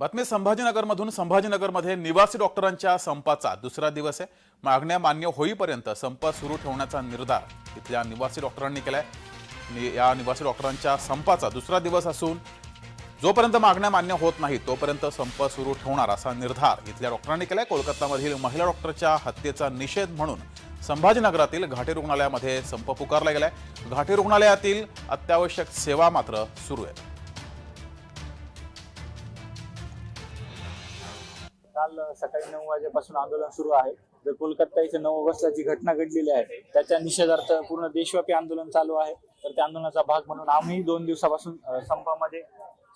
बातमी संभाजीनगरमधून संभाजीनगरमध्ये निवासी डॉक्टरांच्या संपाचा दुसरा दिवस आहे. मागण्या मान्य होईपर्यंत संप सुरू ठेवण्याचा निर्धार इथल्या निवासी डॉक्टरांनी केलाय. नि- या निवासी डॉक्टरांच्या संपाचा दुसरा दिवस असून जोपर्यंत मागण्या मान्य होत नाही तोपर्यंत संप सुरू ठेवणार असा निर्धार इथल्या डॉक्टरांनी केलाय. कोलकातामधील महिला डॉक्टरच्या हत्येचा निषेध म्हणून संभाजीनगरातील घाटी रुग्णालयामध्ये संप पुकारला गेलाय. घाटी रुग्णालयातील अत्यावश्यक सेवा मात्र सुरू आहेत. काल सकाळी नऊ वाजेपासून आंदोलन सुरू आहे. जर कोलकाता इथे नऊ ऑगस्टला जी घटना घडलेली आहे त्याच्या निषेधार्थ पूर्ण देशव्यापी आंदोलन चालू आहे. तर त्या आंदोलनाचा भाग म्हणून आम्ही दोन दिवसापासून संपामध्ये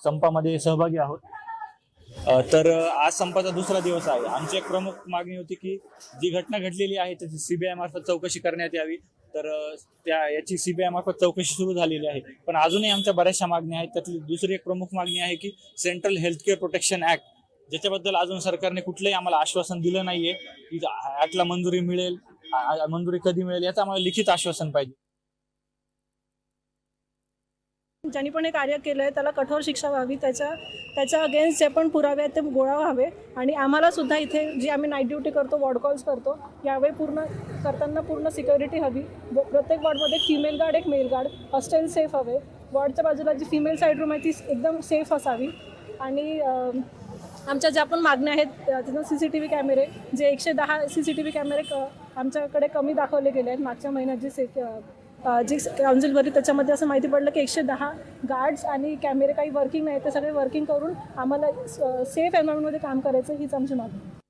संपामध्ये सहभागी आहोत. तर आज संपाचा दुसरा दिवस आहे. आमची एक प्रमुख मागणी होती की जी घटना घडलेली आहे त्याची सीबीआय मार्फत चौकशी करण्यात यावी. तर त्या याची सीबीआय मार्फत चौकशी सुरू झालेली आहे. पण अजूनही आमच्या बऱ्याचशा मागण्या आहेत. त्यातली दुसरी एक प्रमुख मागणी आहे की central health care protection act ज्याच्याबद्दल अजून सरकारने कुठलंही आम्हाला आश्वासन दिलं नाहीये. की ऍक्टला मंजुरी मिळेल मंजुरी कधी मिळेल याचं आम्हाला लिखित आश्वासन पाहिजे. ज्यांनी पण हे कार्य केलं आहे त्याला कठोर शिक्षा व्हावी त्याच्या त्याच्या अगेन्स्ट जे पण पुरावे आहेत ते गोळा व्हावे. आणि आम्हाला सुद्धा इथे जी आम्ही नाईट ड्युटी करतो वॉर्ड कॉल्स करतो यावेळी पूर्ण करताना पूर्ण सिक्युरिटी हवी. प्रत्येक वॉर्डमध्ये एक फिमेल गार्ड एक मेल गार्ड हॉस्टेल सेफ हवे. वॉर्डच्या बाजूला जी फिमेल साईड रूम आहे ती एकदम सेफ असावी. आणि आमच्या ज्या पण मागण्या आहेत त्याचं सी सी टी व्ही कॅमेरे जे एकशे दहा सी सी टी व्ही कॅमेरे क आमच्याकडे कमी दाखवले गेले आहेत. मागच्या महिन्यात जे से जे जी काउन्सिल भरली त्याच्यामध्ये असं माहिती पडलं की एकशे दहा गार्ड्स आणि कॅमेरे काही वर्किंग नाही ते सगळे वर्किंग करून आम्हाला सेफ एन्व्हायरमेंटमध्ये काम करायचं हीच आमची मागणी